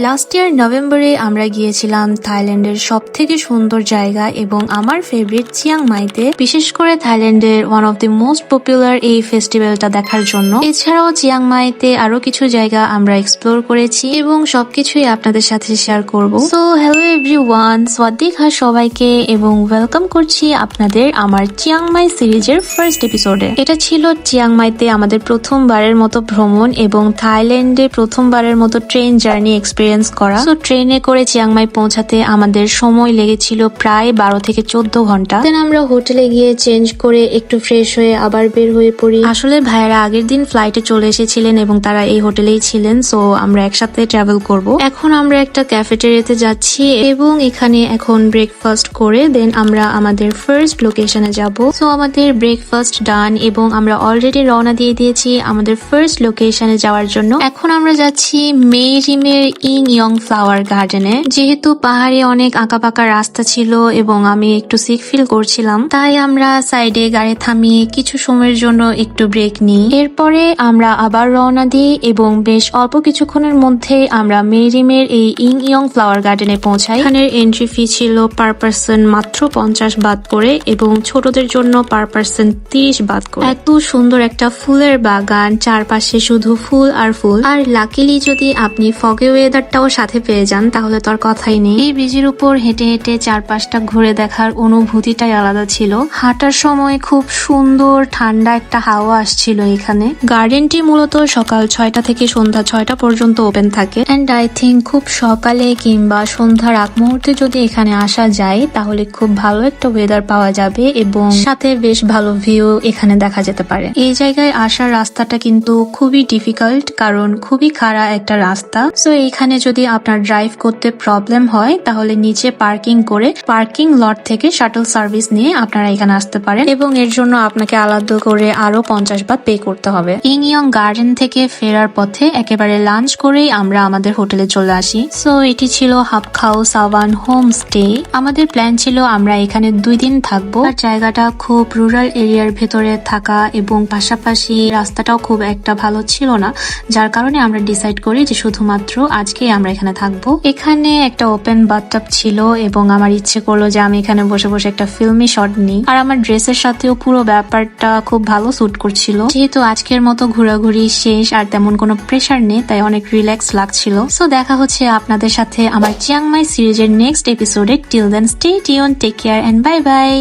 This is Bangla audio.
লাস্ট ইয়ার নভেম্বরে আমরা গিয়েছিলাম থাইল্যান্ডের সব থেকে সুন্দর জায়গা এবং আমার ফেভারিট চিয়াং মাইতে বিশেষ করে থাইল্যান্ডের one of the most popular এই ফেস্টিভ্যালটা দেখার জন্য। এছাড়াও চিয়াং মাইতে আরও কিছু জায়গা আমরা এক্সপ্লোর করেছি এবং সবকিছুই আপনাদের সাথে শেয়ার করব। So hello everyone Swadika সবাইকে এবং ওয়েলকাম করছি আপনাদের আমার চিয়াং মাই সিরিজের ফার্স্ট এপিসোডে এটা ছিল চিয়াং মাইতে আমাদের প্রথমবারের মতো ভ্রমণ এবং থাইল্যান্ডে প্রথমবারের মতো ট্রেন জার্নি এক্সপিরিয়েন্স করা। তো ট্রেনে করে চিয়াংমাই পৌঁছাতে আমাদের সময় লেগেছিল প্রায় বারো থেকে চোদ্দ ঘণ্টা। দেন আমরা হোটেলে গিয়ে চেঞ্জ করে একটু ফ্রেশ হয়ে আবার বের হয়ে পড়ি। আসলে ভাইয়েরা আগের দিন ফ্লাইটে চলে এসেছিলেন এবং তারা এই হোটেলেই ছিলেন সো আমরা একসাথে ট্রাভেল করব। এখন আমরা একটা ক্যাফেটেরিয়াতে যাচ্ছি এবং এখানে এখন ব্রেকফাস্ট করে দেন আমরা আমাদের ফার্স্ট লোকেশনে যাব। সো আমাদের ব্রেকফাস্ট ডান এবং আমরা অলরেডি রওনা দিয়ে দিয়েছি আমাদের ফার্স্ট লোকেশনে যাওয়ার জন্য। এখন আমরা যাচ্ছি মেরিমের ইং ইয়ং ফ্লাওয়ার গার্ডেনে যেহেতু পাহাড়ে অনেক আঁকাপাকা রাস্তা ছিল এবং আমি একটু সিক ফিল করছিলাম, তাই আমরা সাইডে গাড়ি থামিয়ে কিছু সময়ের জন্য একটু ব্রেক নিই। এরপরে আমরা আবার রওনা দিই এবং বেশ অল্প কিছুক্ষণের মধ্যে আমরা মেরিমের এই ইং ইয়ং ফ্লাওয়ার গার্ডেনে পৌঁছাই। এখানের এন্ট্রি ফি ছিল পার পার্সন মাত্র পঞ্চাশ বাদ করে এবং ছোটদের জন্য পার পার্সন তিরিশ বাদ করে। এত সুন্দর একটা ফুলের বাগান, চারপাশে শুধু ফুল আর ফুল। আর লাকিলি যদি আপনি ফগে ওয়েদারটাও সাথে পেয়ে যান, তাহলে তো আর কথাই নেই। এই ব্রিজের উপর হেঁটে হেঁটে চারপাশটা ঘুরে দেখার অনুভূতিটাই আলাদা ছিল। হাঁটার সময় খুব সুন্দর ঠান্ডা একটা হাওয়া আসছিল এখানে। গার্ডেনটি মূলত সকাল ছয়টা থেকে সন্ধ্যা ছয়টা পর্যন্ত ওপেন থাকে। অ্যান্ড আই থিঙ্ক খুব সকালে কিংবা সন্ধ্যার আগ মুহূর্তে যদি এখানে আসা যায়, তাহলে খুব ভালো একটা ওয়েদার পাওয়া যাবে এবং সাথে বেশ ভালো ভিউ এখানে দেখা যেতে পারে। এই জায়গায় আসার রাস্তাটা কিন্তু খুবই ডিফিকাল্ট কারণ খুবই খাড়া একটা রাস্তা। সো এখানে যদি আপনার ড্রাইভ করতে প্রবলেম হয়, তাহলে নিচে পার্কিং করে পার্কিং লট থেকে শাটল সার্ভিস নিয়ে আপনারা এখানে আসতে পারেন এবং এর জন্য আপনাকে আলাদা করে আরও পঞ্চাশ বাদ পে করতে হবে। ইংইয়ং গার্ডেন থেকে ফেরার পথে একেবারে লাঞ্চ করেই আমরা আমাদের হোটেলে চলে আসি। সো এটি ছিল হাবখাও সাওয়ান হোম স্টে আমাদের প্ল্যান ছিল আমরা এখানে দুই দিন থাকব। জায়গাটা খুব রুরাল এরিয়ার ভেতরে থাকা এবং পাশাপাশি রাস্তাটাও খুব একটা ভালো ছিল না, যার কারণে আমরা ডিসাইড করি যে শুধুমাত্র আজকে আমরা এখানে থাকব। এখানে একটা ওপেন বাথটাব ছিল এবং আমার ইচ্ছে করল যে আমি এখানে বসে বসে একটা ফিল্মি শট নিই। আর আমার ড্রেসের সাথেও পুরো ব্যাপারটা খুব ভালো স্যুট করছিল। যেহেতু আজকের মতো ঘোরাঘুরি শেষ আর তেমন কোনো প্রেশার নেই, তাই অনেক রিল্যাক্স লাগছিল। সো দেখা হচ্ছে আপনাদের সাথে আমার চিয়াংমাই সিরিজের নেক্সট এপিসোডে till then stay tune take care and bye bye